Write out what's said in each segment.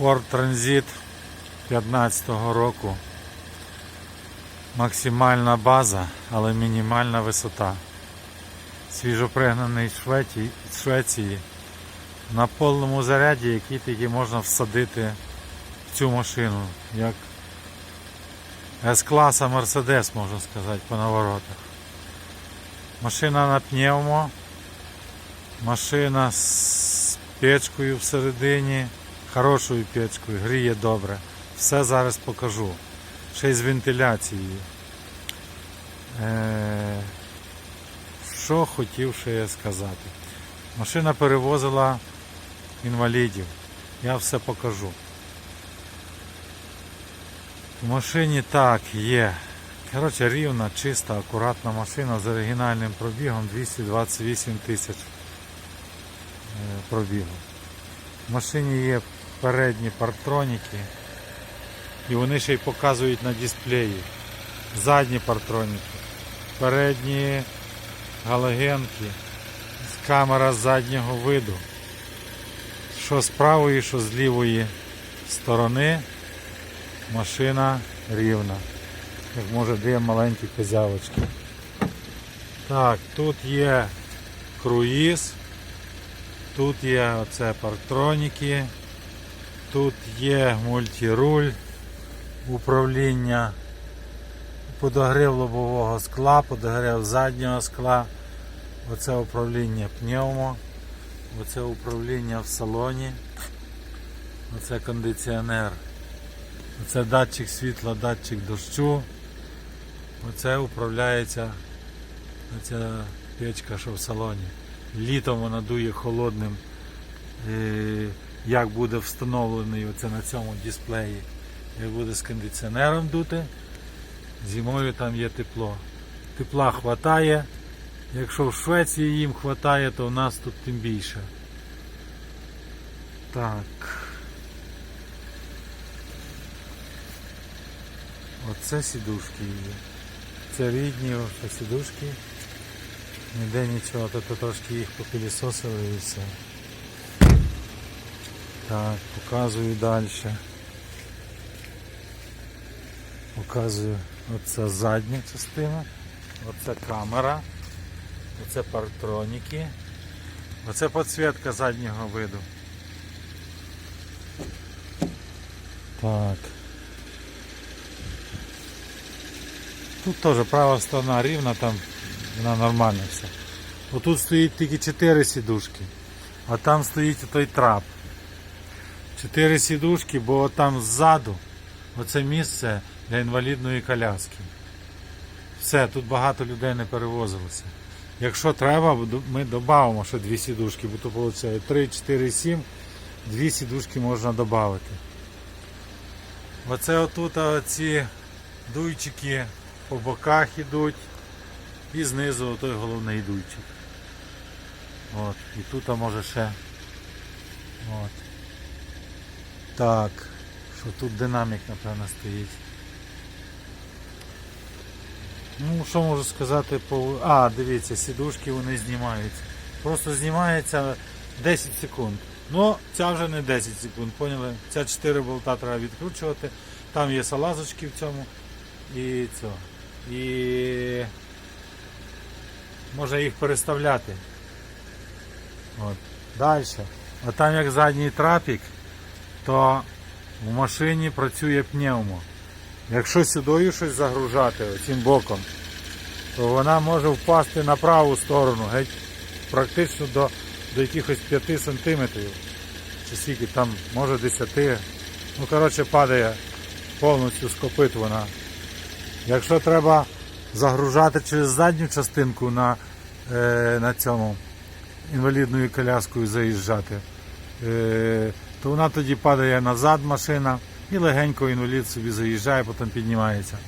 Ford Transit 15 року. Максимальна база, але мінімальна висота. Свіжопригнаний з Швеції на повному заряді, який тільки можна всадити в цю машину, як С-класа Мерседес, можна сказати, по наворотах. Машина на пневмо, машина з печкою всередині, хорошою печкою, гріє добре. Все зараз покажу. Ще й з вентиляцією. Е, що хотів ще я сказати? Машина перевозила інвалідів. Я все покажу. В машині так є. Коротше, рівна, чиста, акуратна машина з оригінальним пробігом 228 тисяч е, пробігу. В машині є передні партроніки. І вони ще й показують на дисплеї. Задні партроніки, передні галогенки, камера заднього виду. Що з правої, що з лівої сторони машина рівна. Як може дві маленькі козявочки. Так, тут є круїз, тут є оце партроніки, тут є мультируль управління, подогрів лобового скла, подогрів заднього скла, оце управління пневмо, оце управління в салоні, оце кондиціонер, оце датчик світла, датчик дощу, оце управляється оця печка, що в салоні. Літом вона дує холодним, е, як буде встановлений оце на цьому дисплеї як буде з кондиціонером дути, зимою там є тепло. Тепла хватає. Якщо в Швеції їм хватає, то в нас тут тим більше. Так. Оце сідушки є. Це рідні сідушки. Ніде нічого, то, трошки їх попілісосили і все. Так, показую далі. Показую оце задня частина, оце камера, оце партроніки, оце підсвітка заднього виду. Так. Тут теж права сторона рівна, там вона нормальна все. Отут стоїть тільки 4 сідушки, а там стоїть той трап. 4 сідушки, бо там ззаду оце місце для інвалідної коляски. Все, тут багато людей не перевозилося. Якщо треба, ми додамо ще дві сідушки, бо то виходить 3, 4, 7, дві сідушки можна додати. Оце отут ці дуйчики по боках ідуть і знизу той головний дуйчик. От, і тут може ще. От. Так, що тут динамік, напевно, стоїть. Ну, що можу сказати по... А, дивіться, сідушки вони знімаються. Просто знімається 10 секунд. Ну, ця вже не 10 секунд, поняли? Ця 4 болта треба відкручувати. Там є салазочки в цьому. І цього. І можна їх переставляти. От. Далі. А там як задній трапік, то в машині працює пневмо. Якщо сюдою щось загружати цим боком, то вона може впасти на праву сторону, геть практично до, до якихось 5 сантиметрів. Чи скільки там, може 10. Ну, коротше, падає повністю з вона. Якщо треба загружати через задню частинку на, е, на цьому інвалідною коляскою заїжджати, е, то вона тоді падає назад машина і легенько інвалід собі заїжджає, потім піднімається.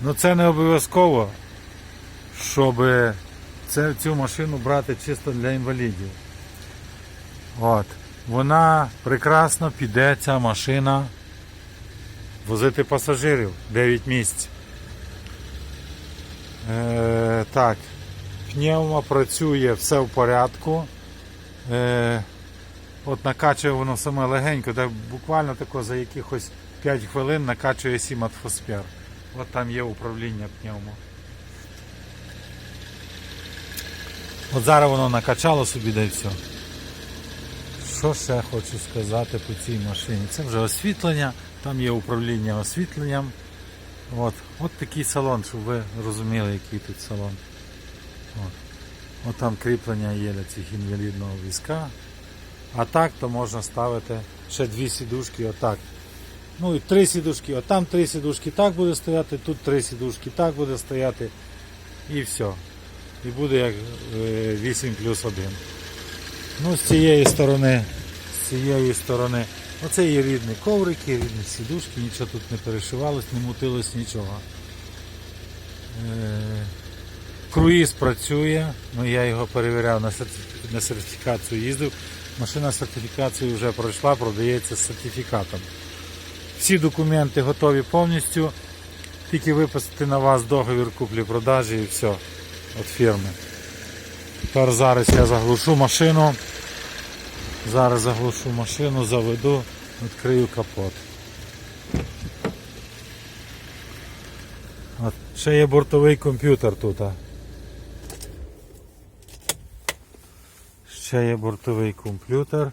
Ну це не обов'язково, щоб це, цю машину брати чисто для інвалідів. От. Вона прекрасно піде, ця машина, возити пасажирів 9 місць. Е, так, пневмо працює все в порядку. Е, От накачує воно саме легенько, де буквально тако за якихось 5 хвилин накачує 7 атмосфер. От там є управління пневмо. От зараз воно накачало собі да й все. Що ще хочу сказати по цій машині? Це вже освітлення, там є управління освітленням. От, от такий салон, щоб ви розуміли, який тут салон. От. От там кріплення є для цих інвалідного візка. А так то можна ставити ще дві сідушки отак. Ну і три сідушки, от там три сідушки так буде стояти, тут три сідушки так буде стояти. І все. І буде як е, 8 плюс 1. Ну, з цієї сторони, з цієї сторони, оце є рідні коврики, рідні сідушки, нічого тут не перешивалось, не мутилось нічого. Е, Круїз працює, ну я його перевіряв на сертифікацію їздив. Машина сертифікацію вже пройшла, продається з сертифікатом. Всі документи готові повністю, тільки виписати на вас договір куплі-продажі і все від фірми. Тепер зараз я заглушу машину. Зараз заглушу машину, заведу, відкрию капот. От, ще є бортовий комп'ютер тут. Ще є бортовий комп'ютер.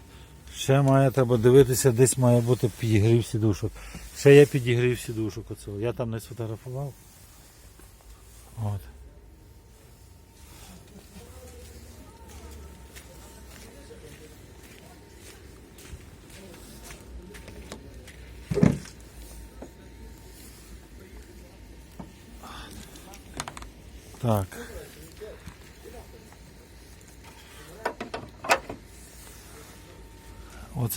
Ще має треба дивитися, десь має бути підігрів сідушок. Ще є підігрів сідушок оцього. Я там не сфотографував. От. Так.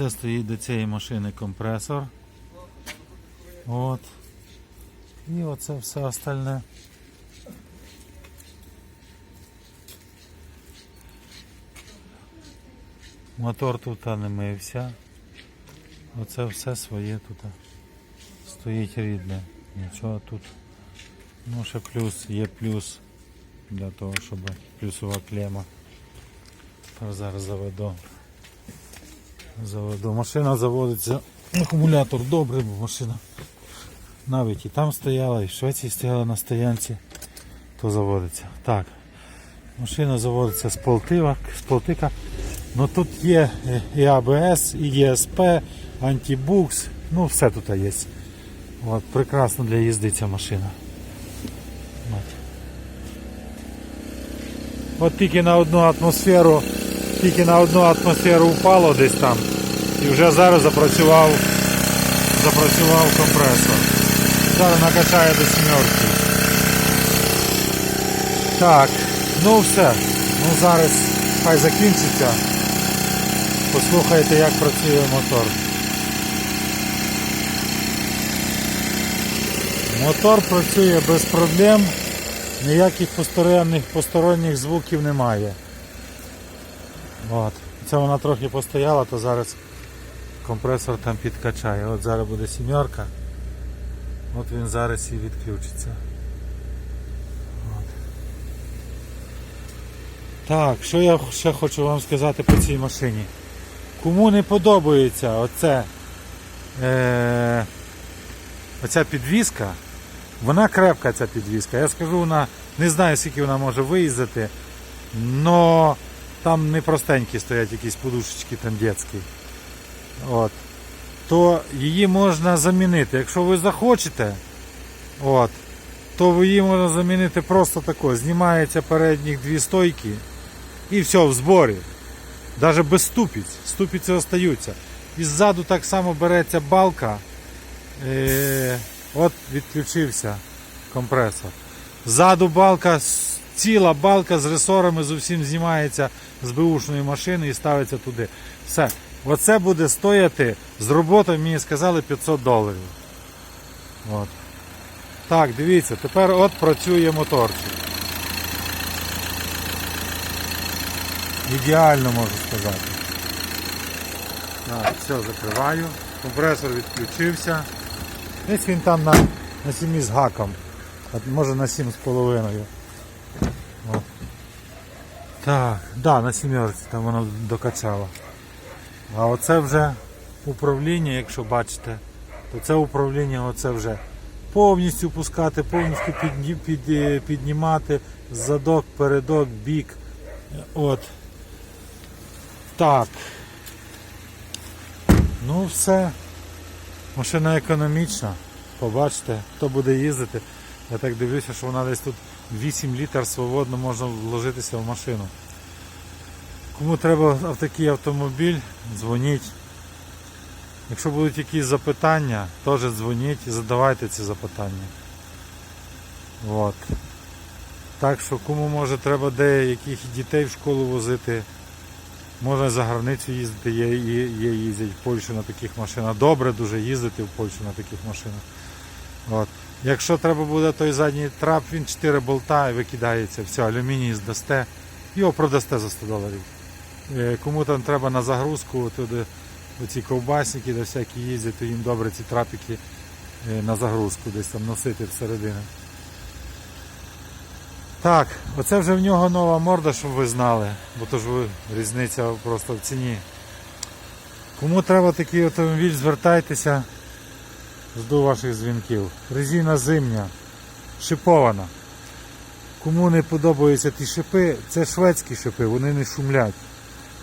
Оце стоїть до цієї машини компресор. От. І оце все остальне. Мотор тут не мився. Оце все своє тут стоїть рідне. Нічого тут. Ну ще плюс, є плюс для того, щоб плюсова клема. Зараз заведу. Заведу. Машина заводиться. Акумулятор добрий, бо машина навіть і там стояла, і в Швеції стояла на стоянці, то заводиться. Так. Машина заводиться з полтива, з полтика. Ну тут є е, і АБС, і ЄСП, антибукс, ну все тут є. От, прекрасно для їзди ця машина. От. От тільки на одну атмосферу, тільки на одну атмосферу впало десь там. І вже зараз запрацював, запрацював компресор. Зараз накачає до сімерки. Так, ну все. Ну зараз хай закінчиться. Послухайте, як працює мотор. Мотор працює без проблем, ніяких посторонніх, посторонніх звуків немає. От. Це вона трохи постояла, то зараз компресор там підкачає. От зараз буде сімерка. От він зараз і відключиться. От. Так, що я ще хочу вам сказати по цій машині. Кому не подобається оце, е, оця підвіска, вона крепка ця підвіска. Я скажу, вона не знаю, скільки вона може виїздити, але там не простенькі стоять якісь подушечки там дитячі. От. То її можна замінити. Якщо ви захочете, от, то її можна замінити просто тако. Знімається передніх дві стойки і все в зборі. Навіть без ступиць. Ступиці остаються. І ззаду так само береться балка. Е, от відключився компресор. Ззаду балка, ціла балка з ресорами з усім знімається з бушної машини і ставиться туди. Все. Оце буде стояти з роботою, мені сказали 500 доларів. От. Так, дивіться, тепер от працює моторчик. Ідеально можу сказати. Так, все, закриваю. Компресор відключився. Десь він там на, на 7 з гаком. Може на 7 з половиною. От. Так, да, на сімерці там воно докачало. А оце вже управління, якщо бачите, то це управління оце вже повністю пускати, повністю підні, під, е, піднімати задок, передок, бік. От. Так. Ну все. Машина економічна. Побачите, хто буде їздити. Я так дивлюся, що вона десь тут 8 літр свободно можна вложитися в машину. Кому треба ав- такий автомобіль, дзвоніть. Якщо будуть якісь запитання, теж дзвоніть і задавайте ці запитання. От. Так що кому може треба деяких дітей в школу возити, можна за границю їздити, є, є, є їздять в Польщу на таких машинах. Добре дуже їздити в Польщу на таких машинах. От. Якщо треба буде той задній трап, він 4 болта і викидається, все, алюміній здасте, його продасте за 100 доларів. Е, Кому там треба на загрузку, туди оці ковбасники, де всякі їздять, то їм добре ці трапики е, на загрузку десь там носити всередину. Так, оце вже в нього нова морда, щоб ви знали, бо то ж різниця просто в ціні. Кому треба такий автомобіль, звертайтеся, жду ваших дзвінків. Резина зимня, шипована. Кому не подобаються ті шипи, це шведські шипи, вони не шумлять.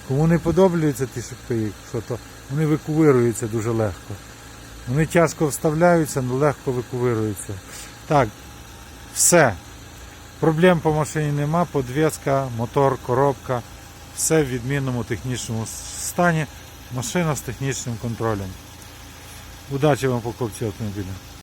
Кому не подобаються ті шипи, то вони викувируються дуже легко. Вони тяжко вставляються, але легко викувируються. Так, все. Проблем по машині нема, подвеска, мотор, коробка, все в відмінному технічному стані. Машина з технічним контролем. Удачі вам покупці автомобіля.